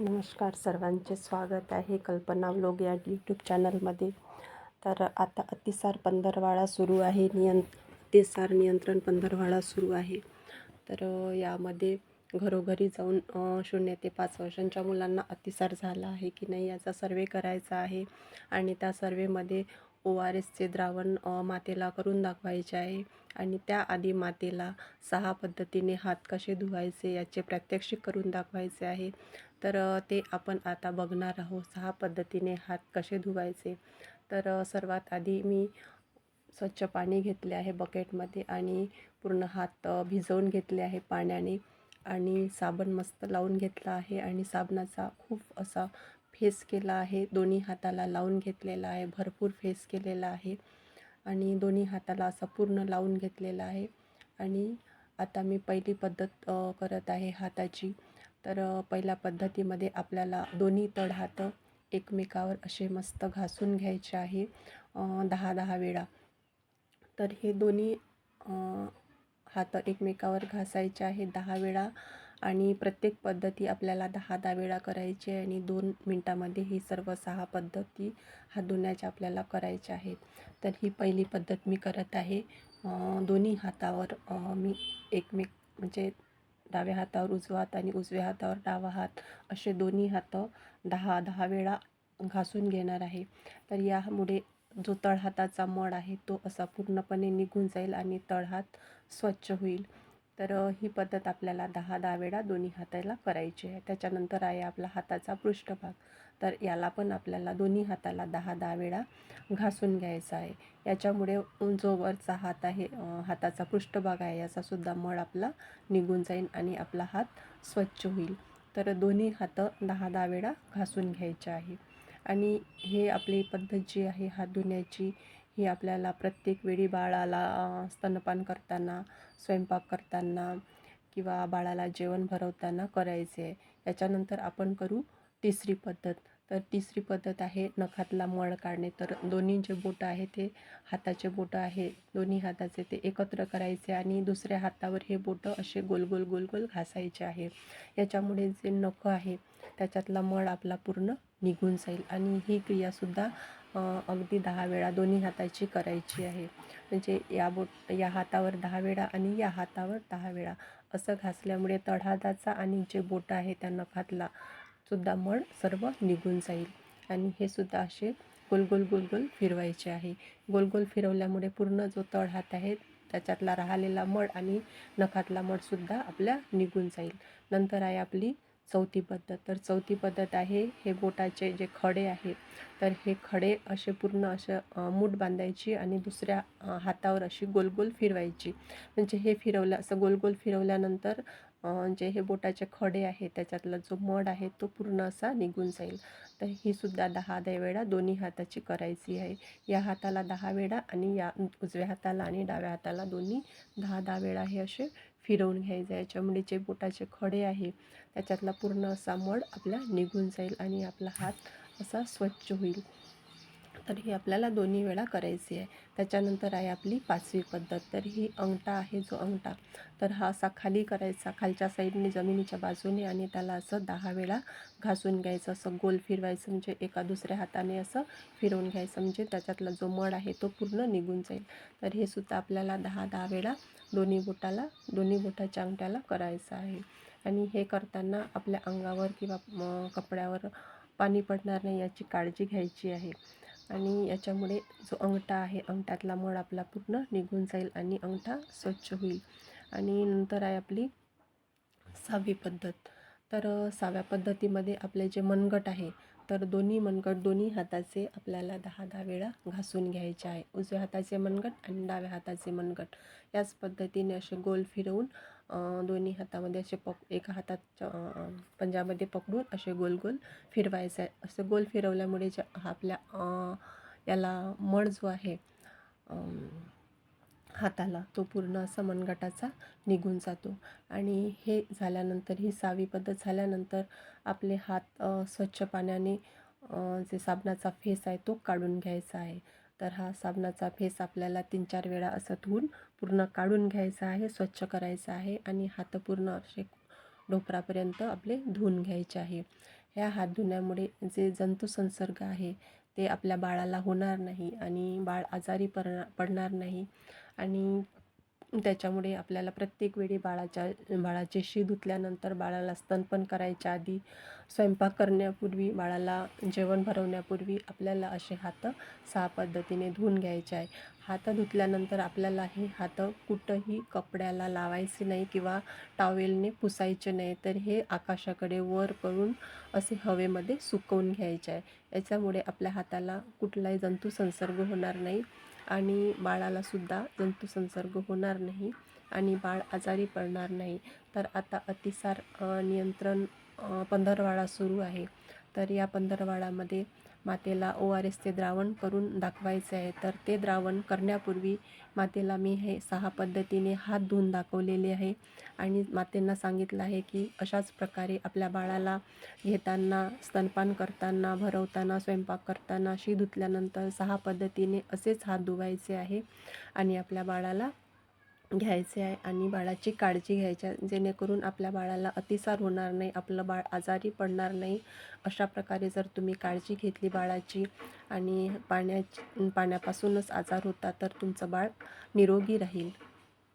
नमस्कार सर्वांचे स्वागत आहे कल्पना व्लॉग या यूट्यूब चॅनलमध्ये तर आता अतिसार पंधरवाडा सुरू आहे नियं अतिसार नियंत्रण पंधरवाडा सुरू आहे. तर यामध्ये घरोघरी जाऊन शून्य ते पाच वर्षांच्या मुलांना अतिसार झाला आहे की नाही याचा सर्वे करायचा आहे. आणि त्या सर्वेमध्ये ओ आर एसचे द्रावण मातेला करून दाखवायचे आहे. आणि त्याआधी मातेला सहा पद्धतीने हात कसे धुवायचे याचे प्रात्यक्षिक करून दाखवायचे आहे. तर ते आपण आता बघणार आहोत सहा पद्धतीने हात कसे धुवायचे. तर सर्वात आधी मी स्वच्छ पाणी घेतले आहे बकेटमध्ये आणि पूर्ण हात भिजवून घेतले आहे पाण्याने. आणि साबण मस्त लावून घेतला आहे आणि साबणाचा खूप असा फेस केला आहे. दोन्ही हाताला लावून घेतलेला आहे. भरपूर फेस केलेला आहे. आणि दोन्ही हाताला असा पूर्ण लावून घेतलेला आहे. आणि आता मी पहिली पद्धत करत आहे हाताची. तर पहिल्या पद्धतीमध्ये आपल्याला दोन्ही तळ हात एकमेकावर असे मस्त घासून घ्यायचे आहे दहा दहा वेळा. तर हे दोन्ही हात एकमेकावर घासायचे आहे. दहा वेळा आणि प्रत्येक पद्धती आपल्याला दहा दहा वेळा करायची आहे आणि दोन मिनटामध्ये ही सर्व सहा पद्धती हात धुण्याच्या आपल्याला करायच्या आहेत. तर ही पहिली पद्धत मी करत आहे. दोन्ही हातावर मी एकमेक म्हणजे डाव्या हातावर उजवा हात आणि उजव्या हातावर डावा हात असे दोन्ही हात दहा दहा वेळा घासून घेणार आहे. तर यामुळे जो तळहाताचा मळ आहे तो असा पूर्णपणे निघून जाईल आणि तळहात स्वच्छ होईल. तर ही पद्धत आपल्याला दहा दहा वेळा दोन्ही हाताला करायची आहे. त्याच्यानंतर आहे आपला हाताचा पृष्ठभाग. तर याला पण आपल्याला दोन्ही हाताला दहा दहा वेळा घासून घ्यायचा आहे. याच्यामुळे जो वरचा हात आहे हाताचा पृष्ठभाग आहे याचासुद्धा मळ आपला निघून जाईल आणि आपला हात स्वच्छ होईल. तर दोन्ही हात दहा दहा वेळा घासून घ्यायचे आहे. आणि हे आपली पद्धत जी आहे हात धुण्याची ही आपल्याला प्रत्येक वेळी बाळाला स्तनपान करताना स्वयंपाक करताना किंवा बाळाला जेवण भरवताना करायचे. आहे याच्यानंतर आपण करू तिसरी पद्धत. तर तिसरी पद्धत आहे नखातला मळ काढणे. तर दोन्ही जे बोटं आहे ते हाताचे बोटं आहे. दोन्ही हाताचे ते एकत्र करायचे आणि दुसऱ्या हातावर हे बोटं असे गोल गोल गोल गोल घासायचे आहे. याच्यामुळे जे नखं आहे त्याच्यातला मळ आपला पूर्ण निघून जाईल आणि ही क्रियासुद्धा अगदी दहा वेळा दोन्ही हाताची करायची आहे. म्हणजे या बोट या हातावर दहा वेळा आणि या हातावर दहा वेळा. असं घासल्यामुळे तळहाताचा आणि जे बोटं आहे त्या नखातला सुद्धा मळ सर्व निघून जाईल. आणि हे सुद्धा असे गोल गोल गोल गोल फिरवायचे आहे. गोल गोल फिरवल्यामुळे पूर्ण जो तळहात आहे त्याच्यातला राहिलेला मळ आणि नखातला मळसुद्धा आपल्या निघून जाईल. नंतर आहे आपली चौथी पद्धत. तर चौथी पद्धत आहे हे बोटाचे जे खडे आहेत तर हे खडे असे पूर्ण असं मूठ बांधायची आणि दुसऱ्या हातावर अशी गोल गोल फिरवायची. म्हणजे हे फिरवलं असं गोल गोल फिरवल्यानंतर जे हे बोटाचे खडे आहे त्याच्यातला जो मड आहे तो पूर्ण असा निघून जाईल. तर ही सुद्धा दहा दहा वेळा दोन्ही हाताची करायची आहे. या हाताला दहा वेळा आणि या उजव्या हाताला आणि डाव्या हाताला दोन्ही दहा दहा वेळा हे असे फिरवून घ्यायचं आहे. जे बोटाचे खडे आहे त्याच्यातला पूर्ण असा मड आपला निघून जाईल आणि आपला हात असा स्वच्छ होईल. तर ही आपल्याला दोन्ही वेळा करायची आहे. त्याच्यानंतर आहे आपली पाचवी पद्धत. तर ही अंगठा आहे जो अंगठा. तर हा असा खाली करायचा. खालच्या साईडने जमिनीच्या बाजूने आणि त्याला असं दहा वेळा घासून घ्यायचं. असं गोल फिरवायचं म्हणजे एका दुसऱ्या हाताने असं फिरवून घ्यायचं. म्हणजे त्याच्यातला जो मड आहे तो पूर्ण निघून जाईल. तर हे सुद्धा आपल्याला दहा दहा वेळा दोन्ही बोटाला दोन्ही बोटाच्या अंगठ्याला करायचं आहे. आणि हे करताना आपल्या अंगावर किंवा कपड्यावर पाणी पडणार नाही याची काळजी घ्यायची आहे. आणि याच्यामुळे जो अंगठा आहे अंगठ्यातला मळ आपला पूर्ण निघून जाईल आणि अंगठा स्वच्छ होईल. आणि नंतर आहे आपली सहावी पद्धत. तर सहाव्या पद्धतीमध्ये आपले जे मनगट आहे तर दोन्ही मनगट दोन्ही हाताचे आपल्याला दहा दहा वेळा घासून घ्यायचे आहे. उजव्या हाताचे मनगट आणि डाव्या हाताचे मनगट. याच पद्धतीने असे गोल फिरवून दोन्ही हातामध्ये असे पक एका हातात पंजामध्ये पकडून असे गोल गोल फिरवायचं आहे. असं गोल फिरवल्यामुळे जे आपल्या याला मळ जो आहे हाताला तो पूर्ण असा मनगटाचा निघून जातो. आणि हे झाल्यानंतर ही सावी पद्धत झाल्यानंतर आपले हात स्वच्छ पाण्याने जे साबणाचा फेस आहे तो काढून घ्यायचा आहे. तर हा साबणाचा फेस आपल्याला तीन चार वेळा असं धुवून पूर्ण काढून घ्यायचा आहे स्वच्छ करायचा आहे आणि हात पूर्ण असे ढोपरापर्यंत आपले धुवून घ्यायचे आहे. ह्या हात धुण्यामुळे जे जंतुसंसर्ग आहे ते आपल्या बाळाला होणार नाही आणि बाळ आजारी पडणार पडणार नाही. आणि त्याच्यामुळे आपल्याला प्रत्येक वेळी बाळाच्या बाळाचे शी धुतल्यानंतर बाळाला स्तनपान करायच्या आधी स्वयंपाक करण्यापूर्वी बाळाला जेवण भरवण्यापूर्वी आपल्याला असे हात सहा पद्धतीने धुवून घ्यायचे आहे. हात धुतल्यानंतर आपल्याला हे हात कुठंही कपड्याला लावायचे नाही किंवा टॉवेलने पुसायचे नाही तर हे आकाशाकडे वर करून असे हवेमध्ये सुकवून घ्यायचे आहे. याच्यामुळे आपल्या हाताला कुठलाही जंतुसंसर्ग होणार नाही. आणि बाळालासुद्धा जंतुसंसर्ग होणार नाही आणि बाळ आजारी पडणार नाही. तर आता अतिसार नियंत्रण पंधरवाडा सुरू आहे. तर या पंधरवाडामध्ये मातेला ओ आर एसचे द्रावण करून दाखवायचे आहे. तर ते द्रावण करण्यापूर्वी मातेला मी हे सहा पद्धतीने हात धुवून दाखवलेले आहे. आणि मातेंना सांगितलं आहे की अशाच प्रकारे आपल्या बाळाला घेताना स्तनपान करताना भरवताना स्वयंपाक करताना शी धुतल्यानंतर सहा पद्धतीने असेच हात धुवायचे आहे. आणि आपल्या बाळाला घ्यायचे आहे आणि बाळाची काळजी घ्यायची आहे. जेणेकरून आपल्या बाळाला अतिसार होणार नाही आपलं बाळ आजारी पडणार नाही. अशा प्रकारे जर तुम्ही काळजी घेतली बाळाची आणि पाण्याची पाण्यापासूनच आजार होता तर तुमचं बाळ निरोगी राहील.